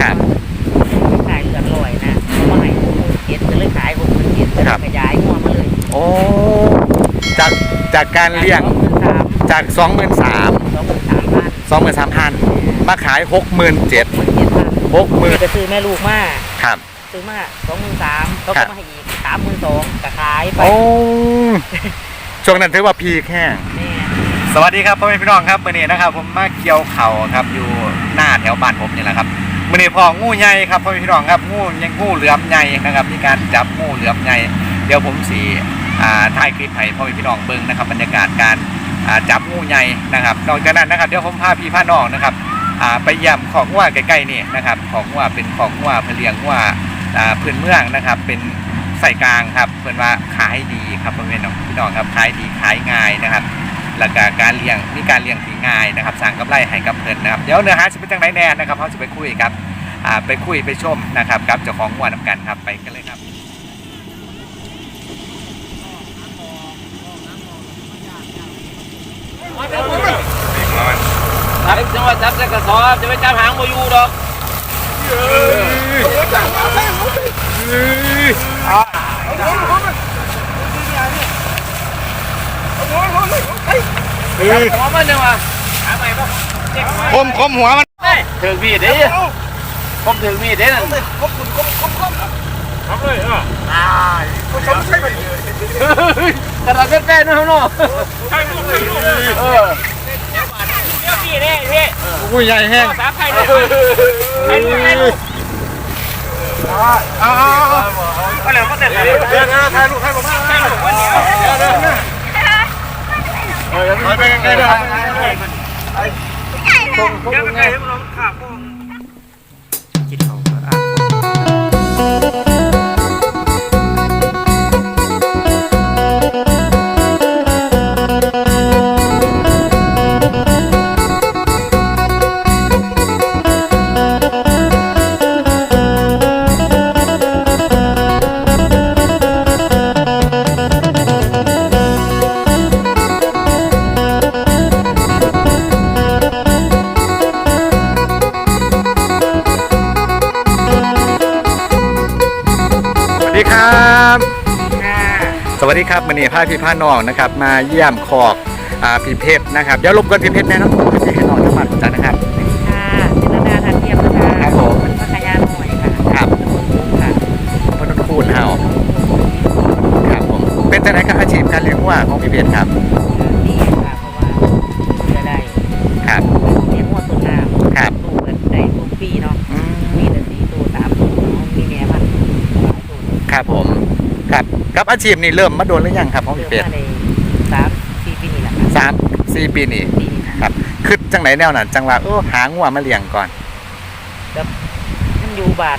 ครับ ขายเกือบร้อยนะเว่าให้หกเจ็ดก็เลยขายหกหมื่นเจ็ดก็ขยายหัวมาเลยโอ้จากจากการเลี้ยงจากสองหมื่นสามสองหมื่นสามพัน23,000มาขายหกหมื่นเจ็ดพัน67,000 60,000ไปซื้อแม่ลูกมาครับ ซื้อมาสองหมื่นสามเขาก็มาให้อีกสามหมื่นสองก็ขายไปโอ้ช่วงนั้นถือว่าพีแค่สวัสดีครับพ่อแม่พี่น้องครับวันนี้นะครับ ผมมาเกี่ยวเขาครับอยู่หน้าแถวบ้านผมนี่แหละครับ วันนี้พองูใหญ่ครับพ่อพี่น้องครับงูยังงูเหลือมใหญ่นะครับ มีการจับงูเหลือมใหญ่เดี๋ยวผมสีอ่าถ่ายคลิปให้พ่อพี่น้องเบิ่งนะครับ บรรยากาศการอ่าจับงูใหญ่นะครับนอกจากนั้นนะครับเดี๋ยวผมพาพี่พาน้องนะครับอ่าไปเยี่ยมของงัวใกล้ๆนี่นะครับ ของงัวเป็นของงัวเพลียงงัวอ่าพื้นเมืองนะครับ เป็นใส่กลางครับเพื่อนว่าขายดีครับพ่อแม่พี่น้องครับขายดีขายง่ายนะครับ แล้วก็การเลี้ยงมีการเลี้ยงที่ง่ายนะครับสร้างกำไรให้กับเพิ่นนะครับเดี๋ยวเนื้อหาจะเป็นจังไรแน่นะครับเขาจะไปคุยครับไปคุยไปชมนะครับกับเจ้าของงวดนำกันครับไปกันเลยครับจับจังหวะจับใส่กระสอบจะไปจับหางโมยูดอก หัวมันยังวะหาใหม่ป่ะคมคมหัวมันถึงมีดเด้ผมถึงมีดเด้นั่นกระดาษแป้นๆนู่นเนาะเออเดี๋ยวพี่เนี่ยพี่งูใหญ่แห้งสามใครเลยใครลูกใครลูกเอาเอาเอาก็เหลือก็เสร็จแล้วเดี๋ยวนะถ่ายรูปให้ผมใครลูกวันนี้ เดี๋ยวเดี๋ยวถอย ไปไกล้ๆด้วยเดี๋ยวไปใครให้มันลงขาพวก ดีครับ สวัสดีครับมันนี่พาพี่พาน้องนะครับ มาเยี่ยมคอกอ่าพี่เพชรนะครับ เดี๋ยวรบกวนพี่เพชรแนะนำตัวพี่ให้น้องจังหวัดจันนะครับ ค่ะจินดาทันเทียมนะคะครับผมพัทยาหน่อยค่ะครับค่ะพนคูณเฮาครับผมเป็นจังไหนกับอาชีพการเลี้ยงวัวของพี่เพชรครับ กับอาชีพนี้เริ่มมาโดนหรือยังครับของเริ่พี่มเพชรมาในสามสี่ปีนี่แหละค่ะสามสี่ปีนี่ปีนี้ค่ะครับคือจังไหนแนวนั้นจังว่าเออหางัวมาเลี้ยงก่อน มันอยู่บ้าน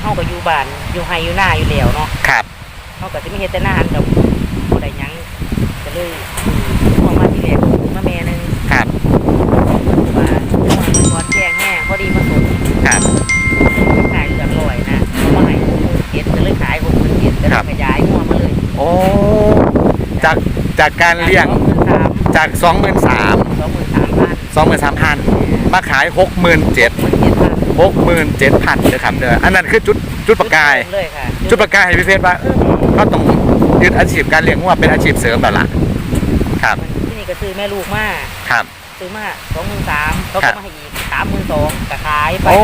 เฮาก็อยู่บ้านอยู่ไฮอยู่หน้าอยู่แล้วเนาะครับ เฮาก็สิไม่เฮ็ดแต่หน้าหันกับบ่ได้หยังก็เลยพอมาที่แรกมาแม่หนึง ครับ ว่าจังหวะมันร้อนแจ้งแห้งพอดีมาสด ครับ ขายเกือบร้อยนะเอามาให้หกหมื่นเจ็ดก็เลยขายหกหมื่นเจ็ดก็เลยขยายงัวมาเลย โอ้ จากจากการเลี้ยงจากสองหมื่นสามจากสองหมื่นสามสองหมื่นสามพันสองหมื่นสามพันมาขายหกหมื่นเจ็ดหมื่นเจ็ดพันหกหมื่นเจ็ดพันเลยครับเด้ออันนั้นคือจุดจุดประกาย เลยค่ะจุดประกายให้พี่เพชรว่าเออเขาต้องยึดอาชีพการเลี้ยงวัวเป็นอาชีพเสริมแบบละครับที่นี่ก็ซื้อแม่ลูกมาครับ ซื้อมาสองหมื่นสามเขาครัก็บ มาให้อีกสามหมื่นสองก็ขายไปโอ้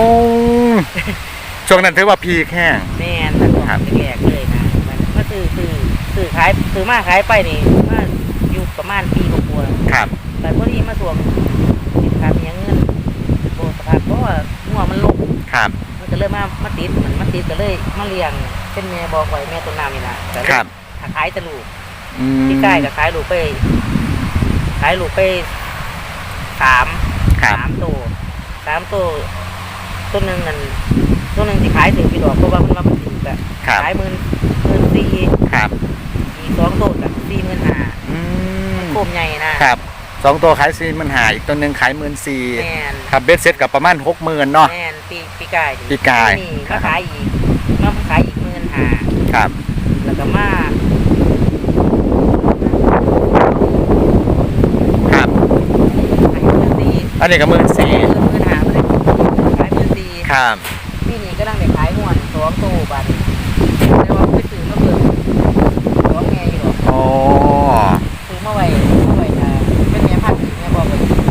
ช่วงนั้นถือว่าพีแห้งแม่นมันบอกครับ แรกๆเลยนะมันมาซื้อ ซื้อซื้อขายซื้อมาขายไปนี่มาอยู่ประมาณปีกว่าๆครับแต่พอดีมาสวมสินค้ามีเงินโบสถานเพราะว่าหัวมันลงครับ มันก็เลยมามาติดเหมือนมาติดก็เลยมาเลี้ยงเป็นแม่บอกไว้แม่ต้นน้ำนี่นะแต่ครับขายแตะลูกอืมที่ใกล้กับขายลูกไปขายลูกไปสามครับสามตัวสามตัวตัวหนึ่งนั่น ตัวหนึ่งที่ขายถึงพี่ดอกเพราะว่ามันมาเป็นสี่กะครับ ขายหมื่นหมื่นสี่ครับอีกสองตัวกะสี่หมื่นห้าอืมโคมใหญ่นะครับสองตัวขายสี่หมื่นหาอีกตัวหนึ่งขายหมื่นสี่แม่นครับเบ็ดเซ็ตกับประมาณหกหมื่นเนาะ แม่นปีปีกายปีกาย นี่มาขายอีกมาขายอีกหมื่นห้าครับ แล้วก็มาครับ ขายหมื่นสี่อันนี้ก็หมื่นสี่หมื่นห้าไม่ได้ขายหมื่นสี่ครับ ปีนี้ก็นั่งได้ขายหัวสองตู้บัดแต่ว่าไปซื้อมาเพิ่มสองแง่อยู่หรอก โอ้ ซื้อ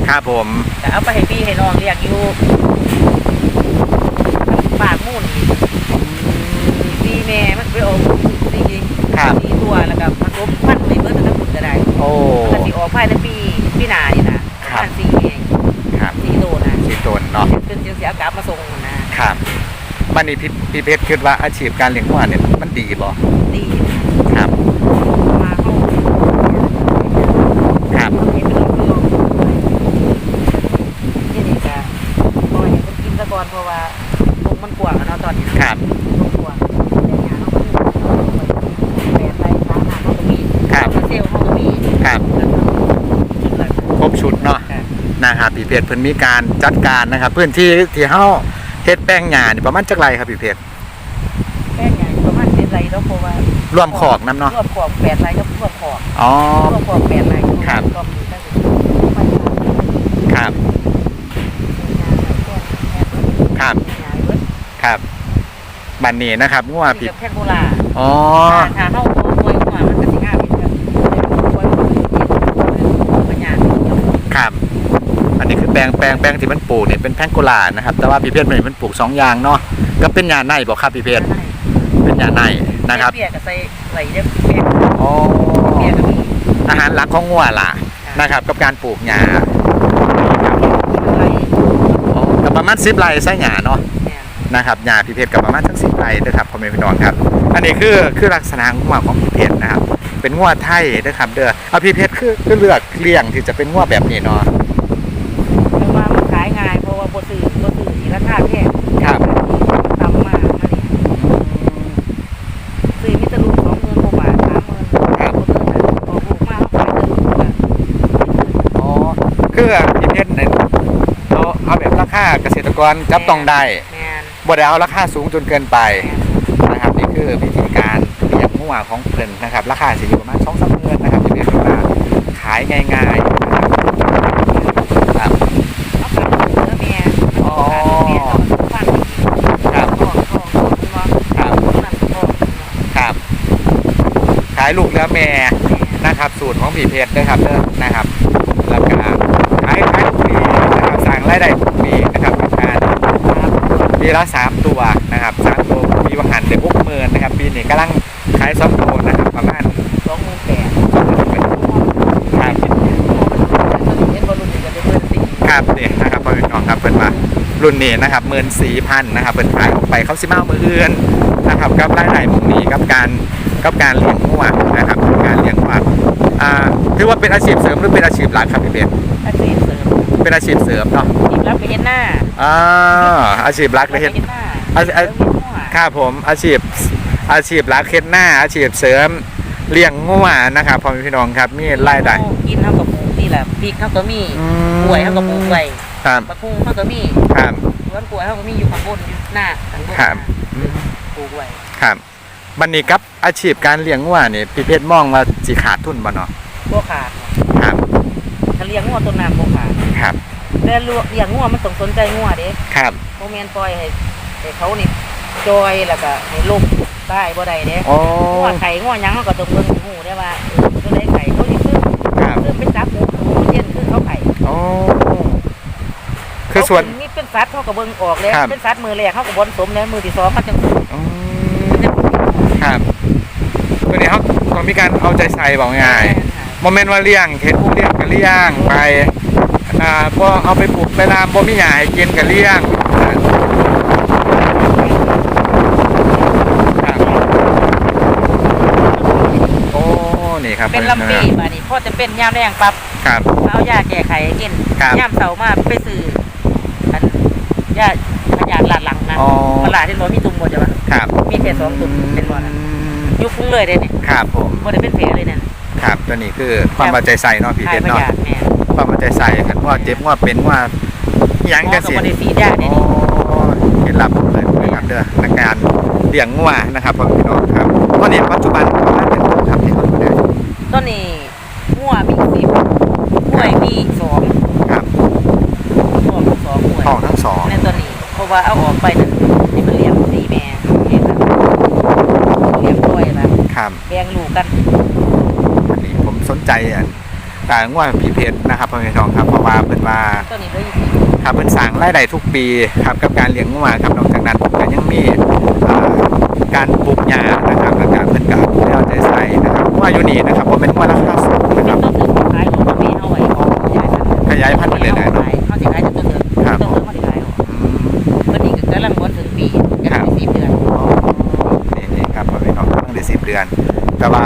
ครับ ผมแต่เอาไปให้พี่ให้น้องเรียกอยู่ปากมุ่นพี่แม่มันไปออกสี่ครับสี่ตัวแล้วก็มันลบพันไปเบิดทั้งหมดก็ได้โอ้มันก็สิออกภายในปีปีหน้านี่นะประมาณสี่เองครับสี่ตัวนะสีตนเนาะจนจนเสียอากาศมาส่งนะครับบันนี้พี่พี่เพชรคิดว่าอาชีพการเลี้ยงวัวเนี่ยมันดีบ่ดี ครับ มาเข้า ครับ เห็นเป็นเรื่องนี่นี่ก็ปล่อยให้มันกินซะก่ อนเพราะว่าลงมันกว้างอะเนาะตอนนี้ครับลงกว้างแต่หญ้าเขาก็มีแปดไรสามหาเขาก็มีครับเซลล์เขาก็มีครับแล้วก็จุดหลักครบชุดเนาะค่ะนะครับพี่เพชรเพิ่นมีการจัดการนะครับพื้นที่ที่เฮาเฮ็ดแป้งหญ้านี่ประมาณจักไรครับพี่เพชรแป้งใหญ่ประมาณเจ็ดไรแล้วเพราะว่ารวมขอกน้ำเนาะรวมขอบแปดไรก็รวมขอบอ๋อรวมขอบแปดไรครับก็มีตั้งแต่ครับ ครับครับบันนี้นะครับงัวว่าพี่ผิดแค่โบราณอ๋อถ้าเข้าโวยหัวมันก็สิง่ายผิดกันโวยหัวมันปัญญาครับอันนี้คือแปลงแปลงแปลงที่มันปลูกเนี่ยเป็นแพงโกลานะครับ แต่ว่าพี่เพชรมันมันปลูกสองอย่างเนาะก็เป็นหญ้าในบอกครับพี่เพชรเป็นหญ้าในนะครับเปียกกับใส่ไหลเรียบเปียกอ๋อเปียกก็มีอาหารหลักของงัวล่ะนะครับ กับการปลูกหญ้าไหลอ๋อ กับประมาณ10ไร่ใส่หญ้าเนาะเนี่ยนะครับหญ้าพี่เพชรกับประมาณทั้ง10ไร่นะครับพ่อแม่พี่น้องครับ อันนี้คือคือลักษณะของงัวของพี่เพชรนะครับ เป็นงัวไทยนะครับ เด้อเอาพี่เพชรคือคือเลือกเลี้ยงที่จะเป็นงัวแบบนี้เนาะแต่ว่ามันขายง่ายเพราะว่าบ่ซื้อบ่ซื้อที่ราคาแพง ครับ ต่ำมากมาดิซื้อมิตรลูก20,000กว่าบาท30,000 ครับ บ่ซื้อนะพอปลูกมาเขาขายเดือนลูกละ อ๋อคือพี่เพชรเนี่ยเอาเอาแบบราคาเกษตรกรจับต้องได้แม่นบ่ได้เอาราคาสูงจนเกินไปแม่นนะครับนี่คือวิธีการเลี้ยงงัวของเพิ่นนะครับ ราคาสิอยู่ประมาณ2 3เดือนนะครับพี่เพชรเวลาขายง่ายๆนะครับครับเอาขายเนื้อแม่อ๋อขายเนื้อแม่เอาฟันครับทองทองทองเนาะครับนั่นทองครับขายลูกแล้วแม่นะครับ สูตรของพี่เพชรนะครับเด้อนะครับแล้วก็ขายขายทุกปีนะครับสั่งรายได้ทุกปีนะครับกับการ ปีละสามตัวนะครับสามตัวปีวังหันเด็กพวกเมินนะครับ ปีนี้กำลังขายสองตัวนะครับประมาณสองหมื่นแปดสองหมื่นเป็นครับเห็นบอลลูนกันได้เบอร์สี่ครับนี่นะครับพ่อพี่น้องครับเพิ่นมารุ่นนี้นะครับหมื่นสี่พันนะครับเพิ่นขายออกไปเขาสิมาเอามืออื่นนะครับกับรายได้พวกนี้กับการกับการเลี้ยงงัวนะครับการเลี้ยงงัวอ่าถือว่าเป็นอาชีพเสริมหรือเป็นอาชีพหลักครับพี่เพชรอาชีพ เสริมเป็นอาชีพเสริมเนาะทีมรับไปเห็นหน้าอ่าอาชีพหลักรับเลยไปเฮ็ดเห็นหน้าอาชีพเสริมหัวครับผมอาชีพอาชีพหลักเฮ็ดหน้า อาชีพเสริมเลี้ยงงัวนะครับพ่อแม่พี่น้องครับมีรายได้กินเท่ากับปลูกนี่แหละพริกเท่ากับมีอืมกล้วยเท่ากับปลูกไว้ครับมะพุงเท่ากับมีครับสวนกล้วยเท่ากับมีอยู่ข้างบนอยู่หน้าข้างบนครับอืมปลูกไว้ครับบันนี้ครับอาชีพการเลี้ยงงัวนี่พี่เพชรมองว่าสิขาดทุนบ่เนาะพวกขาดครับถ้าเลี้ยงงัวต้นน้ำพวกขาด ครับแต่เลี้ยงงัวมันต้องสนใจงัวเด้ครับโมเมนปล่อยให้ให้เขานี่จอยแล้วก็ให้ลมได้บ่ได้เด้โอ้งัวไข่งัวหยังเขาก็ต้องเบิ่งหูได้ว่าเออตัวใดไข่เขานี่คือครับคือเป็นจับหมูหมูเย็นคือเขาไข่โอ้คือส่วนเขามีเป็นสัตว์เขาก็เบิ่งออกเลยครับเป็นสัตว์มือแรกเขาก็บ่สมแล้วมือที่สองเขาจังอืมครับตัวนี้เขาต้องมีการเอาใจใส่บอกง่ายโมเมนต์ว่าเลี้ยงเห็ดเลี้ยงก็เลี้ยงไป อ่าพอเอาไปปลูกไปลามบ่มีหญ้าให้กินก็เลี้ยงครับโอ้นี่ครับเป็นลำปีมานี่พอจะเป็นยามแรงปั๊บครับ เอายาแก้ไขให้กินครับยามเสาร์มาไปซื้ออันยาขยาดลาดหลังนะอ๋อตลาดที่บ่มีตุ่มบ่จ้ะวะครับมีแค่สองตุ่มเป็นบ่นะอืมยุบฟุ้งเลยเด้เนี่ยครับผมบ่ได้เป็นแผลเลยเนี่ยครับตัวนี้คือความเอาใจใส่เนาะพี่ขาเพยชรพเนาะยาธิแม่ ความเอาใจใส่กันว่าเจ็บว่าเป็นว่าหยังหมอจะก็สิบ่ได้สีดยาเด้โอ้นี่เคล็ดลับเลยนะครับเด้อในการเลี้ยงงัวนะครับพ่อพี่น้องครับตอนนี้ปัจจุบันประมาณเป็นตัวครับที่เขาดูแลต้นนี้งัวมีสิบกล้วยมีสองครับท้องสองกล้วยท้องทั้งสองในตัวนี้เพราะว่าเอาออกไปนั่นนี่มันเลี้ยงสีแม่เห็นไหมเลี้ยงกล้วยนะครับ แบ่งลูกกัน อันนี้ผมสนใจอันอ่างวดพี่เพชรนะครับพ่อแม่พี่น้องครับเพราะว่าเพิ่นว่าตัวนี้เลยอยู่ที่ครับเพิ่นสั่งรายได้ทุกปีครับกับการเลี้ยงงัวครับนอกจากนั้นก็ยังมีอ่าการปลูกหญ้านะครับและการเพิ่นก็ดูแลเอาใจใส่นะครับงัวอยู่นี่นะครับบ่แม่นงัวราคาสูงนะครับต้องซื้อขายของมีเอาไว้ของยายครับขยายพันธุ์ไปเรื่อยๆเนาะเขาสิขายจนตัวเถิดครับตัวเถิดเขาสิขายออกอืมวันนี้ก็กำลังวนถึงปีกำลังสิบเดือนนี่นี่ครับพ่อแม่พี่น้องกำลังได้10เดือน แต่ว่า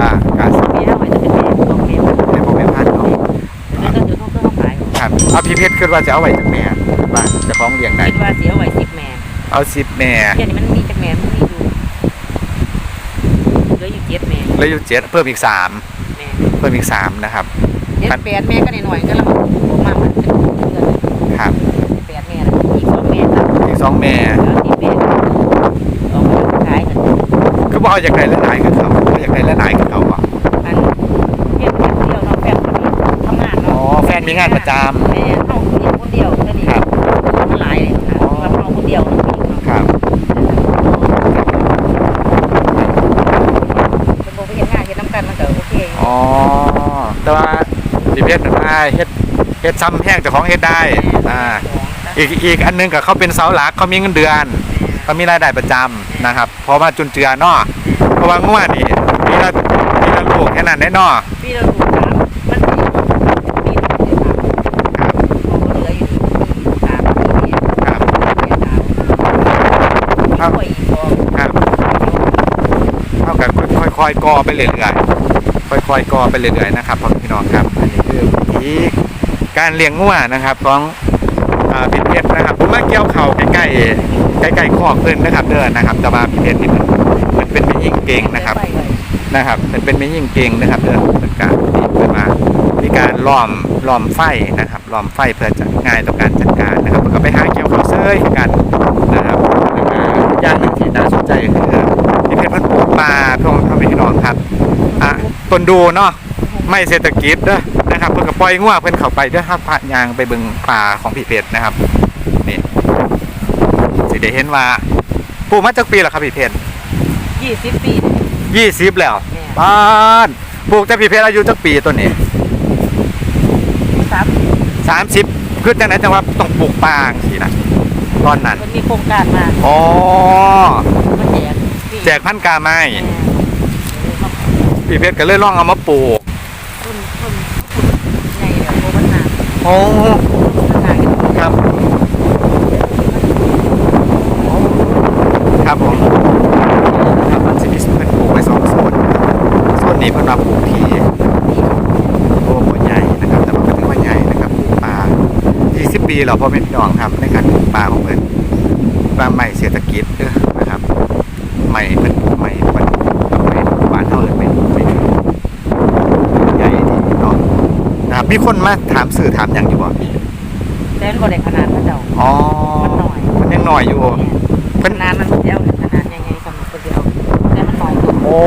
ครับเอาพี่เพชรคิดว่าจะเอาไว้จักแม่ครับว่าเจะของเลี้ยงได้คิดว่าเสียไว้สิบแม่เอา10แม่เดี๋ยวนี้มันมีจักแม่มันมีอยู่เหลืออยู่เจ็ดแม่แล้วอยู่เจ็ดเพิ่มอีกสามแม่เพิ่มอีกสามนะครับ เจ็ดแปดแม่ก็หน่อยๆก็แล้วผมมามันเป็นเดือนครับแปดแม่แล้วอีกสองแม่ครับอีกสองแม่แล้วที่แม่สองแม่ขายกันคือว่าเอาอยากได้และหลายกับเขาเอาอยากได้และหลายกับเขาอะ มีงานประจแม่เฮาเฮ็ดคนเดียวแค่นี้ครับมันหลายเลยนะว่าเฮาคนเดียวเนาะำครับเป็นบ่ไปเฮ็ดงานเฮ็ดนํกันมันก็โอเคอยู่อ๋อ แต่ว่าพี่เพชรนั่นได้เฮ็ดเฮ็ดซ้ำแห้งเจ้าของเฮ็ดได้ อ่า อีกอีกอันหนึงกับเขาเป็นเสาหลักเขามีเงินเดือนเขามีรายได้ประจำนะครับเพราะว่าจุนเจือเนาะเพราะว่างวดนี่มีละมีละลูกแค่นั้นได้เนาะ พี่เราถูกถามมันสิมีเดือนถาม ครับ พอเหลืออยู่ที่ถามที่ ครับ เดือนถามมีป่วยอีกบ่ ครับเท่ากับ ค่อยๆกอไปเรื่อยๆค่อยๆกอไปเรื่อยๆนะครับพ่อพี่น้องครับอันนี้คือวิธีการเลี้ยงงัวนะครับของอพี่เพชรนะครับผมมาเกี่ยวเข่าใกล้ๆใกล้ๆคอกเพิ่นนะครับเด้อนะครับแต่ว่าพี่เพชรนี่มันมันเป็นไม่ยิ่งเก่งนะครับนะครับมันเป็นไม่ยิ่งเก่งนะครับเด้อเป็นการที่เพิ่นมามีการล้อมล้อมไฟนะครับล้อมไฟเพื่อจะง่ายต่อการจัดการนะครับก็ไปหาเกี่ยวเข้าเซยกันนะครับอย่างหนึ่งที่น่าสนใจคือ ปลูกปลาเพื่อทำให้พี่น้องครับอะต้นดูเนาะไม่เศรษฐกิจเด้อนะครับเพิ่นก็ปล่อยงัวเพิ่นเข้าไปเด้อครับพระยางไปเบิ่งปลาของพี่เพชรนะครับนี่สิได้เห็นว่าปลูกมาจากปีแล้วครับพี่เพชรยี่สิบปียี่สิบแล้วแม่บ้านปลูกแต่พี่เพชรอายุจักปีตัวนี้สามสามสิบคือจังไหนจังว่าต้องปลูกปางสินะตอนนั้นมันมีโครงการมาอ๋อมันแจกฟรี แจกพันธุ์กาไม้แม่เออมาพี่เพชรก็เลยลองเอามาปลูกต้นต้นใหญ่แบบโบมันนานโอ้มันนานกันครับครับผมครับมันจะมีเพิ่นปลูกไว้สองโซนโซนนี้เพิ่นว่าปลูกที่โอ้บ่ใหญ่นะครับ แต่ว่าก็ถือว่าใหญ่นะครับปลูกปลา20 ปีแล้วพ่อแม่พี่น้องครับในการปลูกปลาของเพิ่นปลาใหม่เศรษฐกิจเด้อนะครับให ม่เป็นปลูกใหม่มันใหม่บ้านเฮาเลยไม่ไม่ใหญ่ดีเนาะนะครับมีคนมาถามสื่อถามหยังอยู่บ่แต่มันบ่ได้ขนาดพระเจ้าอ๋อมันหน่อยมันยังหน่อยอยู่เพิ่ขนนาดมันเดียวขนาดใหญ่ๆสำหรับคนเดียวแต่มันน้อยตัวโอ้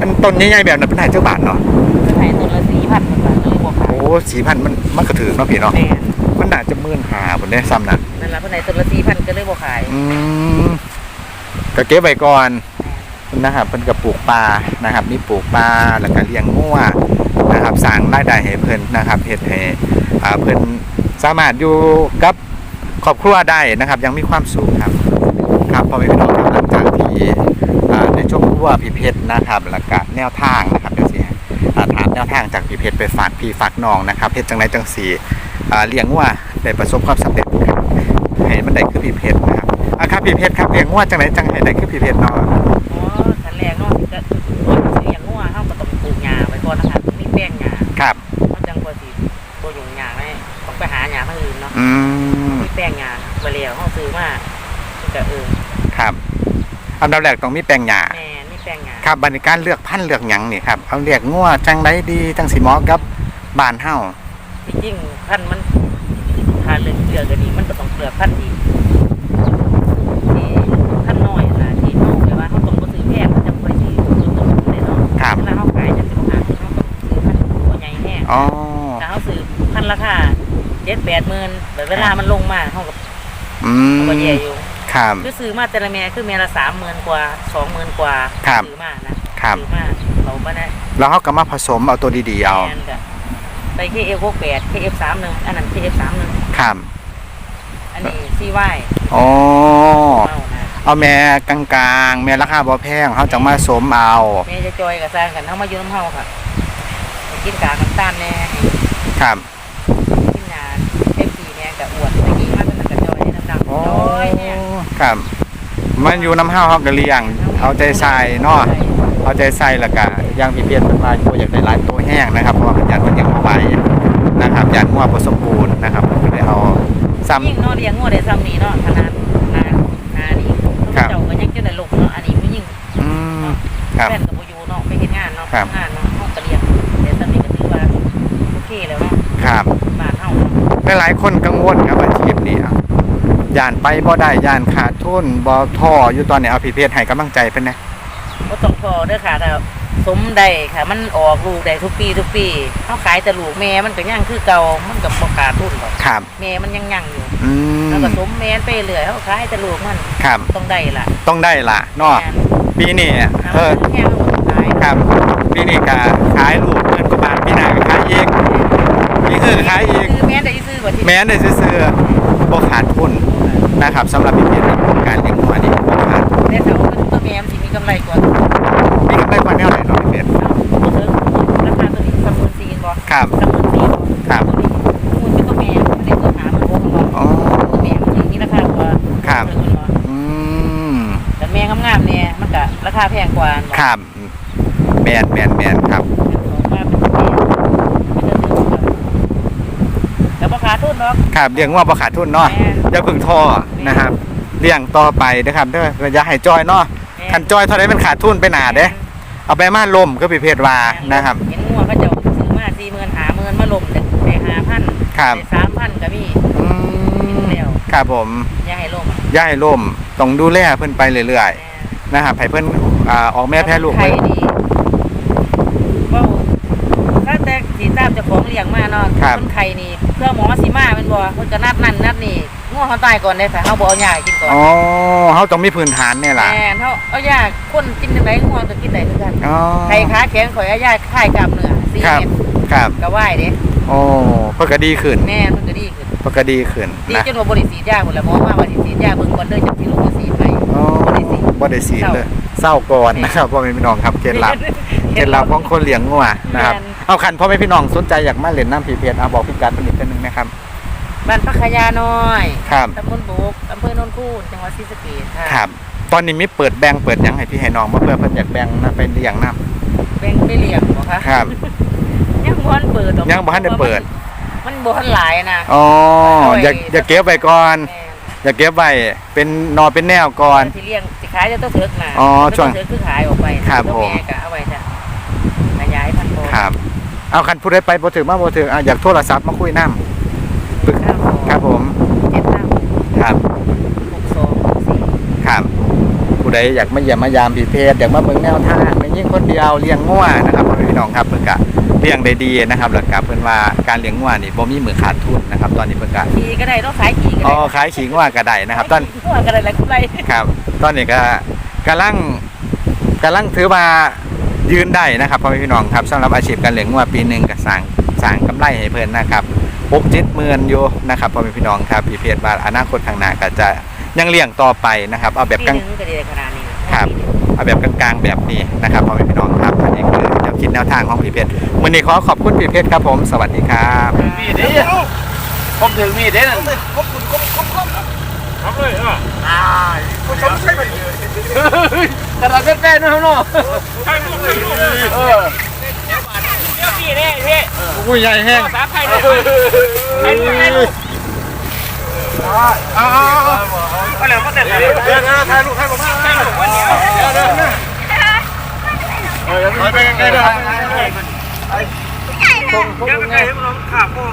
อันต้นใหญ่ๆแบบนั้นเป็นหายเจ้าบาทเนาะมันให้ต้นละสี่พันกว่าบาทเลยบวกขายโอ้สีพันมันมันกระถือเนาะพี่เนาะมันน่าจะมื่นหาบนได้ซ้ำน่ะนั่นละเพิ่นให้ต้นละสี่พันก็เลยบวกขายอืม ก็เก็บไว้ก่อนนะครับเพิ่นก็ปลูกปลานะครับมีปลูกปลาแล้วก็เลี้ยงงัวนะครับสร้างรายได้ให้เพิ่นนะครับเฮ็ดให้อ่เพิ่นสามารถอยู่กับครอบครัวได้นะครับ ยังมีความสุขครับครับพอแม่พี่น้องครับหลังจากที่ในช่วงครัวพี่เพชรนะครับแล้วก็แนวทางนะครับเดี๋ยวสิอ่าถามแนวทางจากพี่เพชรไปฝากพี่ฝากน้องนะครับเพชรจังไรจังสีเลี้ยงวัวได้ประสบความสำเร็จครับให้มันได้คือพี่เพชรนะครับ อะครับพี่เพชรครับเลี้ยงวัวจังไรจังให้ได้คือพี่เพชรเนาะอ๋อขั้นแรกเนาะสิก็ก่อนสิเลี้ยงงัวเฮาก็ต้องปลูกหญ้าไว้ก่อนนะคะมีแป้งหญ้าครับมันจังกว่าสิบ่ยุ่งยากแม่ต้องไปหาหญ้าทางอื่นเนาะอืมมีแป้งหญ้าบ่แล้วเฮาซื้อมามันก็เออครับอันดับแรกต้องมีแปลงหญ้าแม่มีแป้งหญ้าครับบรรยการเลือกพันธุ์เลือกหยังนี่ครับเอาเรียกงัวจังไรดีจังสีเหมอกับบ้านเฮาที่จริงพันธุ์มันถ้าเลือกเลือกก็ดีมันก็ต้องเลือกพันธุ์ดีที่ อ๋อถ้าเขาซื้อพันราคาเจ็ดแปดหมื่นแบบเวลามันลงมาเขากับอืเขามก็แย่อยู่ครับคือซื้อมาแต่ละแม่คือแม่ละสามหมื่นกว่าสองหมื่นกว่าครับซื้อมานะครับซื้อมาเราไม่ได้แล้วเขาก็มาผสมเอาตัวดีๆเอาแมนกับใส่ KF68 KF31 อันนั้น KF31 ครับอันนี้ CY อ๋อเอานะเอาแม่กลางๆแม่ราคาบ่แพงเขาจังมาสมเอาแม่จะจอยกับสร้างกันเฮามาอยู่น้ำเฮาค่ะไป กินกากน้ำตาลแน่ให้ครับกินยาเอฟซีแน่กับอวดตะกี้มาเป็นกระจอยน้ำดำโอ้จอยเนี่ยครับ มันอยู่น้ำห้าวเขาก็เลี้ยง เอาใจใส่เนาะเอาใจใส่แล้วก็อยังพี่เพียรเป็นมาอยู่อยากได้หลายตัวแห้งนะครับเพราะว่ามันยันมันยังบ่ไหวนะครับยันงัวบ่สมบูรณ์นะครับก็เลยเอาซ้ำยิ่งเนาะเลี้ยงงัวได้ซ้ำนี้เนาะขนาดนานานี่ครับเจ้าก็ยังจะได้ลงเนาะอันนี้มันยิ่งอืมครับแฟนกับโบอยูเนาะไปเฮ็ดงานเนาะครับทำงานเนาะ ครับบ้านเฮาเนาะหลายๆคนกังวลครับอาชีพนี้อะย่านไปบ่ได้ย่านขาดทุนบ่ท่ออยู่ตอนนี้เอาพี่เพียรให้กำลังใจเพิ่นนะบ่ต้องพอเด้อค่ะถ้าสมได้ค่ะ มันออกลูกได้ทุกปีทุกปีเฮาขายแต่ลูกแม่มันก็ยังคือเก่ามันก็บ่ขาดทุนหรอกครับแม่มันยังยังอยู่อืมแล้วก็สมแม่นไปเรื่อยเฮาขายแต่ลูกมันครับ ต้องได้ล่ะต้องได้ล่ะเนาะแม่นปีนี้หาเออแค่ลูกขายครับปีนี้ก็ขายลูกเงินกว่าบาทปีหน้าก็ขายอีกปี อื่นก็ขายอีก คือแม่ได้ซื้อบ่ที่แม้ได้ซื้อๆบ่ขาดทุนนะครับสำหรับพี่เพียรในโครงการเลี้ยงวัวนี่บ่ขาดทุนแต่ถ้าเอาเป็นตัวแม่มันสิมีกำไรกว่ามีกำไรกว่าแนวไหนเนาะพี่เพียรบ่ถึงราคาตัวนี้34,000บ่ครับ34,000ครับ มูลเป็นตัวแม่มันได้ตัวหามันบ่บ่อ๋อ ตัวแม่มันอย่างนี้ราคากว่าครับเพิ่นว่าอืมแต่แม่งามๆเนี่ยมันก็ราคาแพงกว่าเนาะครับแมนแมนแมนครับ มาเป็นตัวแม่มันจะถือว่าแต่ บ่ขาดทุนดอกครับเลี้ยงว่าบ่ขาดทุนเนาะแม่นอย่าเพึ่งท้อนะครับเลี้ยงต่อไปนะครับเด้ออย่าให้จอยเนาะแม่คันจอยเท่าใดมันขาดทุนไปหนาเด้เอาไปมาลมก็พี่เพชรว่านะครับเห็นงัวเขาเจะซื้อมา40,000 50,000มาลมได้5,000ครับได้3,000ก็มีอืมครับผมอย่าให้ลมอย่าให้ล่มต้องดูแลเพิ่นไปเรื่อยๆนะครับให้เพิ่นอ่าออกแม่แพ้ลูกไข่เพิ่นนี่เว้าถ้าแต่สีทราบเจ้าของเลี้ยงมาเนาะครับนไข่นี่ เพื่อหมอสิมาเป็นบ่เพิ่นก็นัดนั่นนัดนี่งัวเขาตายก่อนได้ค่ะเฮาบ่เอายาให้กินก่อนอ๋อเฮาต้องมีพื้นฐานเนี่ยล่ะแม่นเฮาเอายาคนกินจังไดงัวก็กินได้คือกันอ๋อไข่ขาแข็งข่อยเอายาคลายกล้ามเนื้อ4ครับเม็ดครับก็ไหวเด้โอ้เพิ่นก็ดีขึ้นแม่นมันก็ดีขึ้นเพิ่นก็ดีขึ้นดีนะจนว่าบ่ได้ฉีดยาพุ่นละหมอว่าว่าสิฉีดยาเบิ่งก่อนเด้อจังสิลงมาฉีดให้อ๋อบ่ได้สีดเลยเศร้าก่อนนะครับพ่อแม่พี่น้องครับเคล็ดลับเคล็ดลับของคนเลี้ยงงัวนะครับ แม่น เอาคันพ่อแม่พี่น้องสนใจอยากมาเล่นน้ำผีเพชรเอาบอกพี่กัดเป็นอีกคนหนึงนะครับบ้านพักขยาน้อยครับตำบลบุกอำเภอโนนคูนจังหวัดศรีสะเกษค่ะครับ ตอนนี้มีเปิดแบงค์เปิดหยังให้พี่ให้น้องมาเพื่อเพิ่นอยากแบงค์นะไปเลี้ยงน้แบ่งไปเลี้ยงบ่คะำครับยังบ่ทันเปิดดอกยังบ่ทันได้เปิด มันบ่ทันหลายนะอ๋อเอาไว้อยากอยากเก็บไว้ก่อนแม่อยากเก็บไว้เป็นนอนเป็นแนวก่อนที่เลี้ยงสิขายจะต้องเถิกนะอ๋อช่วงเถิกคือขายออกไปครับตัวผมแม่ก็เอาไว้จ้ะขยายพันธุ์โตครับ เอาคันผู้ใดไปบ่ถึงมาบ่ถึงอะอยากโทรศัพท์มาคุยน้ำปรึกครับผมเจ็ดห้าหกครับหกสองหกสี่ครับผู้ใดอยากมาเยี่ยมมายามผีเพชรอยากมาเบิ่งแนวทางเป็นยิ่งคนเดียวเลี้ยงงัวนะครับพ่อแม่พี่น้องครับเพิ่นก็เลี้ยงได้ดีนะครับแล้วก็เพิ่นว่าการเลี้ยงงัวนี่บ่มีมือขาดทุนนะครับ ตอนนี้เพิ่นก็ขี่ก็ได้ต้องขายขี่ก็อ๋อได้ขายขิงงัวก็ได้นะครับ ตอนขายขี่ก็ได้แล้วกำไรครับ ตอนนี้ก็กำลังกำลังถือว่า ยืนได้นะครับพ่อแม่พี่น้องครับสำหรับอาชีพการเลี้ยงงัวปีหนึงก็สร้างสร้างกำไรให้เพิ่นนะครับ6 7หมื่นอยู่นะครับพ่อแม่พี่น้องครับพี่เพชรว่าอนาคตข้างหน้าก็จะยังเลี้ยงต่อไปนะครับ เอาแบบปีกลางหนึงก็ได้ขนาดนี้ครับเอาแบบกลางๆแบบนี้นะครับพ่อแม่พี่น้องครับอันนี้คือแนวคิดแนวทางของพี่เพชรวันนี้ขอขอบคุณพี่เพชรครับผม สวัสดีครับมีดเด้ผมถึงมีดเด้นั่นทำเลยอะ กระดาษแป้งๆนะครับเนาะใช่ลูกใช่ลูกเออเดี๋ยวพี่เนี่ยพี่ผู้ใหญ่แห้งภาษาไทยเนี่ยใช่ลูกใช่ลูกเอาเอาเอาก็เลยก็เด็ดเลยเดี๋ยวนะถ่ายรูปถ่ายรูปใช่ลูกวันนี้เดี๋ยวเดี๋ยวเออไปใกล้ๆด้วยเดี๋ยวไปใกล้ๆมันขาโป้ง